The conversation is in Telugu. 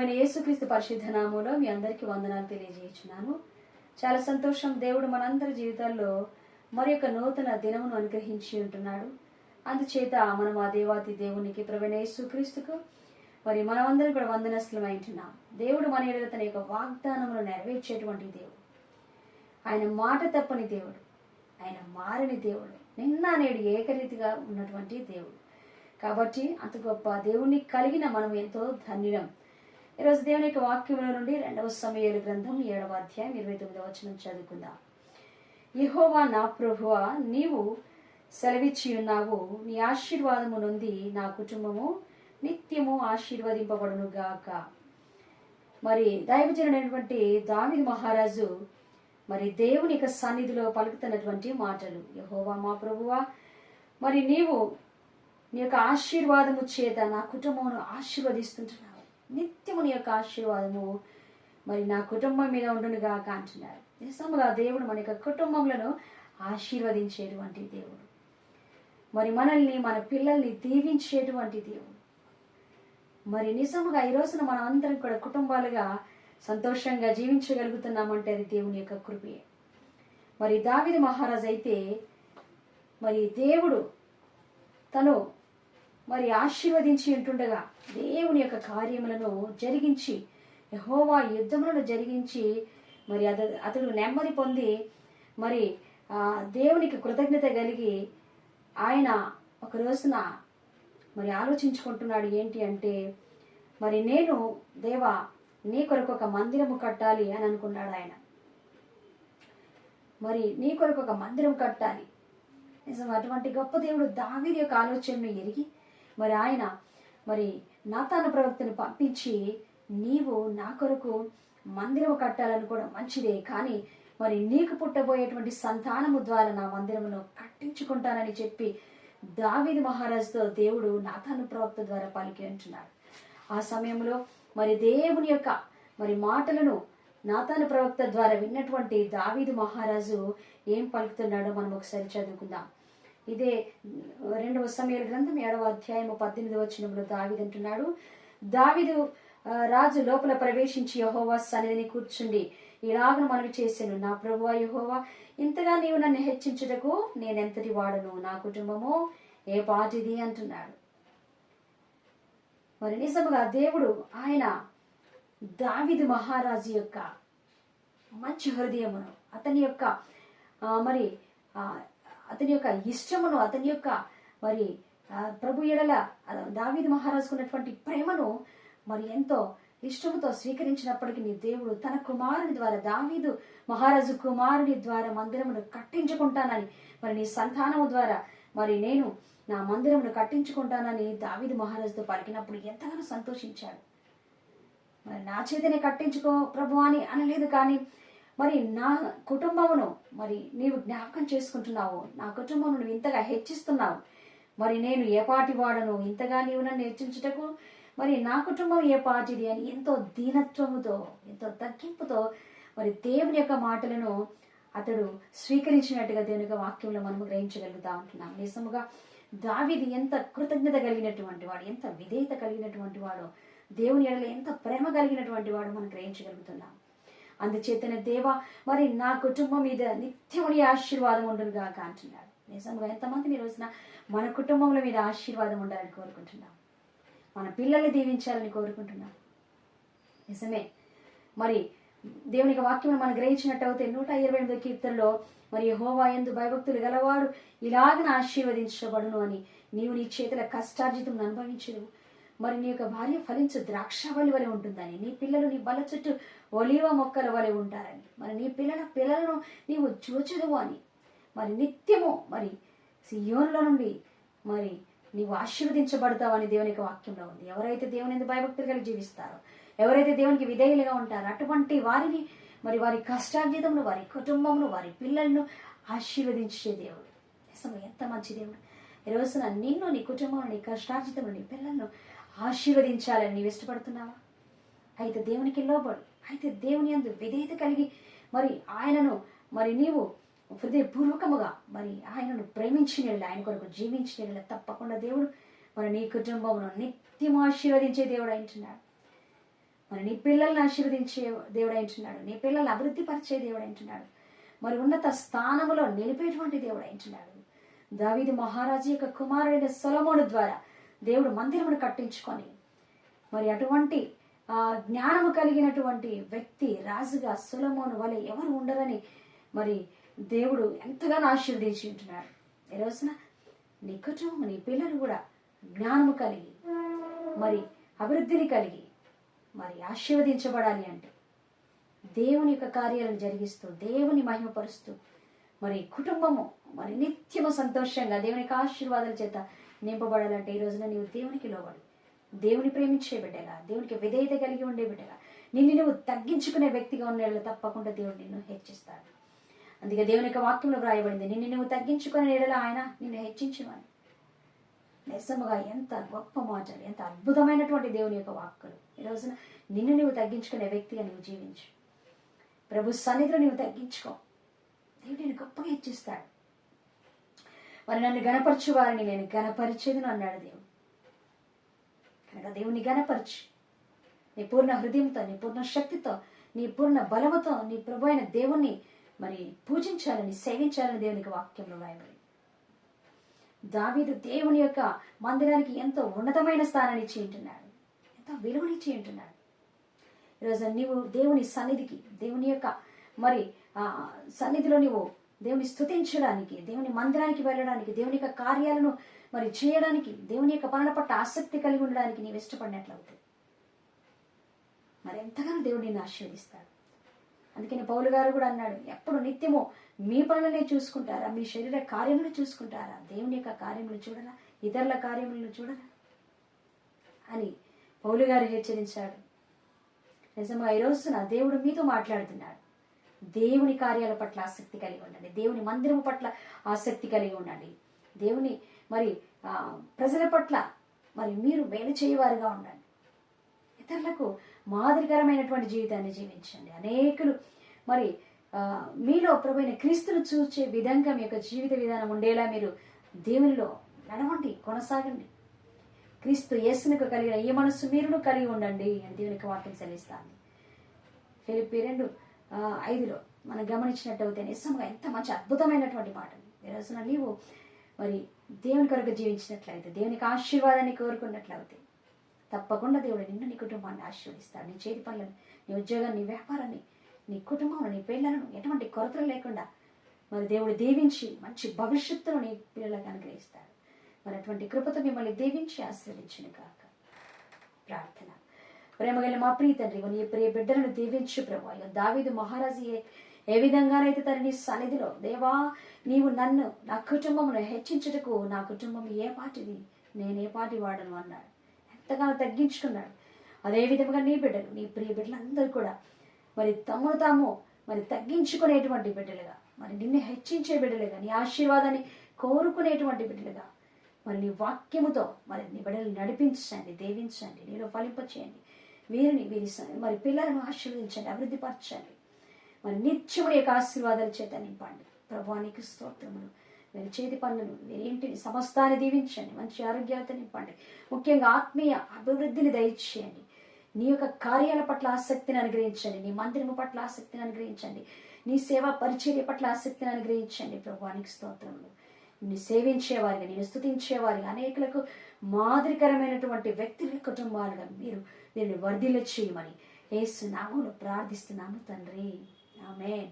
అయిన యేసుక్రీస్తు పరిశుద్ధ నామంలో మీ అందరికీ వందనాలు తెలియజేస్తున్నాను చాలా సంతోషం దేవుడు మనందరి జీవితాల్లో మరి యొక్క నూతన దినమును అనుగ్రహించి ఉంటున్నాడు. అందుచేత మనం ఆ దేవాతి దేవునికి ప్రవీణ యేసుక్రీస్తుకు మరి మనమందరం కూడా వందనస్తులం అయింటున్నాం దేవుడు మన ఎడల తన యొక్క వాగ్దానములు నెరవేర్చేటువంటి దేవుడు. ఆయన మాట తప్పని దేవుడు. ఆయన మారని దేవుడు. నిన్న నేడు ఏకరీతిగా ఉన్నటువంటి దేవుడు. కాబట్టి అంత గొప్ప దేవుణ్ణి కలిగిన మనం ఎంతో ధన్యుడం ఈరోజు దేవుని యొక్క వాక్యముల నుండి రెండవ సమయాల గ్రంథం ఏడవ అధ్యాయం ఇరవై తొమ్మిదవ వచనం చదువుకుందాం. యహోవా నా ప్రభువ నీవు సెలవిచ్చి ఉన్నావు నీ ఆశీర్వాదము నుండి నా కుటుంబము నిత్యము ఆశీర్వదింపబడును గాక మరి దైవజనుడైనటువంటి దావిది మహారాజు మరి దేవుని యొక్క సన్నిధిలో పలుకుతున్నటువంటి మాటలు. యహోవా మా ప్రభువా మరి నీవు నీ యొక్క ఆశీర్వాదము చేత నా కుటుంబమును ఆశీర్వదిస్తుంటున్నావు. నిత్యము నీ యొక్క ఆశీర్వాదము మరి నా కుటుంబం మీద ఉండునుగాక అంటున్నారు. నిజముగా దేవుడు మన యొక్క కుటుంబంలో ఆశీర్వదించేటువంటి దేవుడు. మరి మనల్ని మన పిల్లల్ని దీవించేటువంటి దేవుడు. మరి నిజముగా ఈ రోజున మనం అందరం కూడా కుటుంబాలుగా సంతోషంగా జీవించగలుగుతున్నామంటే అది దేవుని యొక్క కృపే. మరి దావిది మహారాజ్ అయితే మరి దేవుడు తను మరి ఆశీర్వదించి ఉంటుండగా దేవుని యొక్క కార్యములను జరిగించి యహోవా యుద్ధములను జరిగించి మరి అత అతడు నెమ్మది పొంది మరి దేవునికి కృతజ్ఞత కలిగి ఆయన ఒక రోజున మరి ఆలోచించుకుంటున్నాడు ఏంటి అంటే మరి నేను దేవా నీ కొరకు ఒక మందిరము కట్టాలి అని అనుకున్నాడు ఆయన. మరి నీ కొరకు ఒక మందిరం కట్టాలి. నిజం అటువంటి గొప్ప దేవుడు దావీది యొక్క ఆలోచనను ఎరిగి మరి ఆయన మరి నాతాన ప్రవక్తను పంపించి నీవు నా కొరకు మందిరము కూడా మంచిదే కానీ మరి నీకు పుట్టబోయేటువంటి సంతానము ద్వారా నా మందిరమును కట్టించుకుంటానని చెప్పి దావిది మహారాజుతో దేవుడు నాతాను ప్రవక్త ద్వారా పలికి అంటున్నాడు. ఆ సమయంలో మరి దేవుని యొక్క మరి మాటలను నాతాను ప్రవక్త ద్వారా విన్నటువంటి దావీదు మహారాజు ఏం పలుకుతున్నాడో మనం ఒకసారి చదువుకుందాం. ఇదే రెండవ సమయాల గ్రంథం ఏడవ అధ్యాయము పద్దెనిమిది వచనంలో దావీదు అంటున్నాడు. దావిదు రాజు లోపల ప్రవేశించి యహోవా సన్నిధిని కూర్చుండి ఇలాగ మనవి చేశాను నా ప్రభువా యహోవా ఇంతగా నీవు నన్ను హెచ్చించుటకు నేనెంతటి వాడను? నా కుటుంబము ఏ పాటిది? అంటున్నాడు. మరి నిజముగా దేవుడు ఆయన దావిదు మహారాజు యొక్క మంచి హృదయమును అతని యొక్క మరి అతని యొక్క ఇష్టమును అతని యొక్క మరి ప్రభు ఎడల ఆ, దావీదు ప్రేమను మరి ఎంతో ఇష్టముతో స్వీకరించినప్పటికీ నీ దేవుడు తన కుమారుని ద్వారా దావీదు మహారాజు కుమారుని ద్వారా మందిరమును కట్టించుకుంటానని మరి నీ సంతానము ద్వారా మరి నేను నా మందిరమును కట్టించుకుంటానని దావీదు మహారాజుతో పలికినప్పుడు ఎంతగానో సంతోషించాడు. మరి నా చేతనే కట్టించుకో ప్రభు అని అనలేదు కానీ మరి నా కుటుంబమును మరి నీవు జ్ఞాపకం చేసుకుంటున్నావు నా కుటుంబం నువ్వు ఇంతగా హెచ్చిస్తున్నావు మరి నేను ఏ పాటి వాడను? ఇంతగా నీవు నన్ను హెచ్చించుటకు? మరి నా కుటుంబం ఏ పాటిది అని ఎంతో దీనత్వముతో ఎంతో తగ్గింపుతో మరి దేవుని యొక్క మాటలను అతడు స్వీకరించినట్టుగా దేవుని యొక్క వాక్యంలో మనము గ్రహించగలుగుతా ఉంటున్నాం. నిజముగా దావిది ఎంత కృతజ్ఞత కలిగినటువంటి వాడు ఎంత విధేయత కలిగినటువంటి వాడు దేవుని ఎడల ఎంత ప్రేమ కలిగినటువంటి వాడు మనం గ్రహించగలుగుతున్నాం. అందుచేతనే దేవ మరి నా కుటుంబం మీద నిత్యముని ఆశీర్వాదం ఉండును గాక అంటున్నాడు. నిజంగా ఎంతమంది ఈ రోజున మన కుటుంబంలో మీద ఆశీర్వాదం ఉండాలని కోరుకుంటున్నాం. మన పిల్లల్ని దీవించాలని కోరుకుంటున్నాం. నిజమే. మరి దేవుని వాక్యం మనం గ్రహించినట్టయితే నూట ఇరవై ఎనిమిదో కీర్తనలో మరి హోవా ఎందు భయభక్తులు గలవాడు ఇలాగన ఆశీర్వదించబడును అని నీవు నీ చేతుల కష్టార్జితం అనుభవించదు మరి నీ యొక్క భార్య ఫలించు ద్రాక్షవల్లి వలె ఉంటుందని నీ పిల్లలు నీ బల చుట్టూ ఒలివ మొక్కల వలె ఉంటారని మరి నీ పిల్లల పిల్లలను నీవు చూచదువు అని మరి నిత్యము మరి సియోన్లో నుండి మరి నీవు ఆశీర్వదించబడతావని దేవుని యొక్క వాక్యంలో ఉంది. ఎవరైతే దేవుని ఎందుకు భయభక్తులు కలిగి జీవిస్తారో ఎవరైతే దేవునికి విధేయులుగా ఉంటారో అటువంటి వారిని మరి వారి కష్టార్జితమును వారి కుటుంబమును వారి పిల్లలను ఆశీర్వదించే దేవుడు. నిజంగా ఎంత మంచి దేవుడు. ఈ రోజున నిన్ను నీ కుటుంబం నీ కష్టార్జితమును నీ పిల్లలను ఆశీర్వదించాలని నీవు ఇష్టపడుతున్నావా? అయితే దేవునికి లోబడు. అయితే దేవుని అందు విధేయత కలిగి మరి ఆయనను మరి నీవు హృదయపూర్వకముగా మరి ఆయనను ప్రేమించిన ఆయన కొరకు జీవించిన తప్పకుండా దేవుడు మరి నీ కుటుంబమును నిత్యం ఆశీర్వదించే దేవుడు అంటున్నాడు మరి నీ పిల్లల్ని ఆశీర్వదించే దేవుడు అంటున్నాడు నీ పిల్లల్ని అభివృద్ధి పరిచే దేవుడు అంటున్నాడు మరి ఉన్నత స్థానములో నిలిపేటువంటి దేవుడు అంటున్నాడు దావీది మహారాజు యొక్క కుమారుడైన సొలమోను ద్వారా దేవుడు మందిరమును కట్టించుకొని మరి అటువంటి ఆ జ్ఞానము కలిగినటువంటి వ్యక్తి రాజుగా సులమోను వలె ఎవరు ఉండరని మరి దేవుడు ఎంతగానో ఆశీర్వదించి ఉంటున్నాడు ఈ రోజున? నీ కుటుంబం నీ పిల్లలు కూడా జ్ఞానము కలిగి మరి అభివృద్ధిని కలిగి మరి ఆశీర్వదించబడాలి అంటే. దేవుని యొక్క కార్యాలను జరిగిస్తూ దేవుని మహిమపరుస్తూ మరి కుటుంబము మరి నిత్యము సంతోషంగా దేవుని యొక్క ఆశీర్వాదాల చేత నింపబడాలంటే ఈ రోజున నీవు దేవునికి లోబడి దేవుని ప్రేమించే బిడ్డగా దేవునికి విధేయత కలిగి ఉండే బిడ్డగా నిన్ను నువ్వు తగ్గించుకునే వ్యక్తిగా ఉన్న తప్పకుండా దేవుడు నిన్ను హెచ్చిస్తాడు. అందుకే దేవుని యొక్క వాక్యంలో వ్రాయబడింది నిన్ను నువ్వు తగ్గించుకునే ఎడల ఆయన నిన్ను హెచ్చించమని నిజముగా ఎంత గొప్ప మాటలు ఎంత అద్భుతమైనటువంటి దేవుని యొక్క వాక్కులు. ఈ రోజున నిన్ను నువ్వు తగ్గించుకునే వ్యక్తిగా నువ్వు జీవించు. ప్రభు సన్నిధిలో నువ్వు తగ్గించుకో. దేవుడు నేను గొప్పగా హెచ్చిస్తాడు. మరి నన్ను గనపరచు వారిని నేను గనపరిచేది అన్నాడు దేవుడు. కనుక దేవుని గనపరచు నీ పూర్ణ హృదయంతో నీ పూర్ణ శక్తితో నీ పూర్ణ బలముతో నీ ప్రభు అయిన దేవుణ్ణి మరి పూజించాలని సేవించాలని దేవునికి వాక్యంలో రాయబడి దావీదు దేవుని యొక్క మందిరానికి ఎంతో ఉన్నతమైన స్థానాన్ని ఇచ్చి ఉంటున్నాడు. ఎంతో విలువనిచ్చి ఉంటున్నాడు. ఈరోజు నీవు దేవుని సన్నిధికి దేవుని యొక్క మరి ఆ సన్నిధిలో నీవు దేవుని స్థుతించడానికి దేవుని మందిరానికి వెళ్ళడానికి దేవుని యొక్క కార్యాలను మరి చేయడానికి దేవుని యొక్క పనుల పట్ల ఆసక్తి కలిగి ఉండడానికి నీవు ఇష్టపడినట్లవుతుంది మరి ఎంతగానో దేవుడు నిన్ను ఆశీర్వదిస్తాడు. అందుకని పౌలు గారు కూడా అన్నాడు ఎప్పుడు నిత్యము మీ పనులనే చూసుకుంటారా? మీ శరీర కార్యములు చూసుకుంటారా? దేవుని యొక్క కార్యములు చూడరా? ఇతరుల కార్యములను చూడరా? అని పౌలు గారు హెచ్చరించాడు. నిజంగా ఈ రోజున దేవుడు మీతో మాట్లాడుతున్నాడు. దేవుని కార్యాల పట్ల ఆసక్తి కలిగి ఉండండి. దేవుని మందిరము పట్ల ఆసక్తి కలిగి ఉండండి. దేవుని మరి ప్రజల పట్ల మరి మీరు మేలు చేయవారుగా ఉండండి. ఇతరులకు మాదిరికరమైనటువంటి జీవితాన్ని జీవించండి. అనేకులు మరి మీలో ప్రభుత్వ క్రీస్తును చూచే విధంగా మీ యొక్క జీవిత విధానం ఉండేలా మీరు దేవునిలో నడవండి కొనసాగండి. క్రీస్తు యేసునకు కలిగిన ఈ మనస్సు మీరును కలిగి ఉండండి అని దేవునికి వాక్యం సెలవిస్తాను ఫిలిపి రెండు ఐదులో మనం గమనించినట్టయితే నిజంగా ఎంత మంచి అద్భుతమైనటువంటి మాట. ఈరోజున నీవు మరి దేవుని కొరకు జీవించినట్లయితే దేవునికి ఆశీర్వాదాన్ని కోరుకున్నట్లయితే తప్పకుండా దేవుడు నిన్ను నీ కుటుంబాన్ని ఆశీర్వదిస్తాడు. నీ చేతి పనులను నీ ఉద్యోగాన్ని నీ వ్యాపారాన్ని నీ కుటుంబం నీ పిల్లలను ఎటువంటి కొరతలు లేకుండా మరి దేవుడు దీవించి మంచి భవిష్యత్తును నీ పిల్లలకు అనుగ్రహిస్తాడు. మరి అటువంటి కృపతో మిమ్మల్ని దీవించి ఆశీర్వదించును కాక ప్రార్థన. ప్రేమగల మా ప్రియ తండ్రి నీ ప్రియ బిడ్డలను దీవించు ప్రభు. అయ్యో దావీదు మహారాజు ఏ ఏ విధంగానైతే తన నీ సన్నిధిలో దేవా నీవు నన్ను నా కుటుంబమును హెచ్చించుటకు నా కుటుంబం ఏ పాటిది నేనే పాటి వాడను అన్నాడు. ఎంతగానో తగ్గించుకున్నాడు. అదే విధముగా నీ బిడ్డలు నీ ప్రియ బిడ్డలందరూ కూడా మరి తమను తాము మరి తగ్గించుకునేటువంటి బిడ్డలుగా మరి నిన్ను హెచ్చించే బిడ్డలుగా నీ ఆశీర్వాదాన్ని కోరుకునేటువంటి బిడ్డలుగా మరి నీ వాక్యముతో మరి నీ బిడ్డలు నడిపించండి దేవించండి నీలో ఫలింపచేయండి. వీరిని వీరి స- మరి పిల్లలను ఆశీర్వదించండి అభివృద్ధిపరచండి. మరి నిత్యము యొక్క ఆశీర్వాదాల చేత నింపండి. ప్రభానికి స్తోత్రములు. చేతి పనులను వీరి సమస్తాన్ని దీవించండి మంచి ఆరోగ్యాలతో నింపండి. ముఖ్యంగా ఆత్మీయ అభివృద్ధిని దయచేయండి. నీ యొక్క కార్యాల పట్ల ఆసక్తిని అనుగ్రహించండి. నీ మందిరము పట్ల ఆసక్తిని అనుగ్రహించండి. నీ సేవా పరిచర్య పట్ల ఆసక్తిని అనుగ్రహించండి. ప్రభువానికి స్తోత్రములు. నిన్ను సేవించేవారిగా నేను స్థుతించేవారిగా అనేకులకు మాదిరికరమైనటువంటి వ్యక్తుల కుటుంబాలుగా మీరు దీన్ని వర్ధిల్ల చేయమని ఏసు నామములో ప్రార్థిస్తున్నాము తండ్రి. ఆమె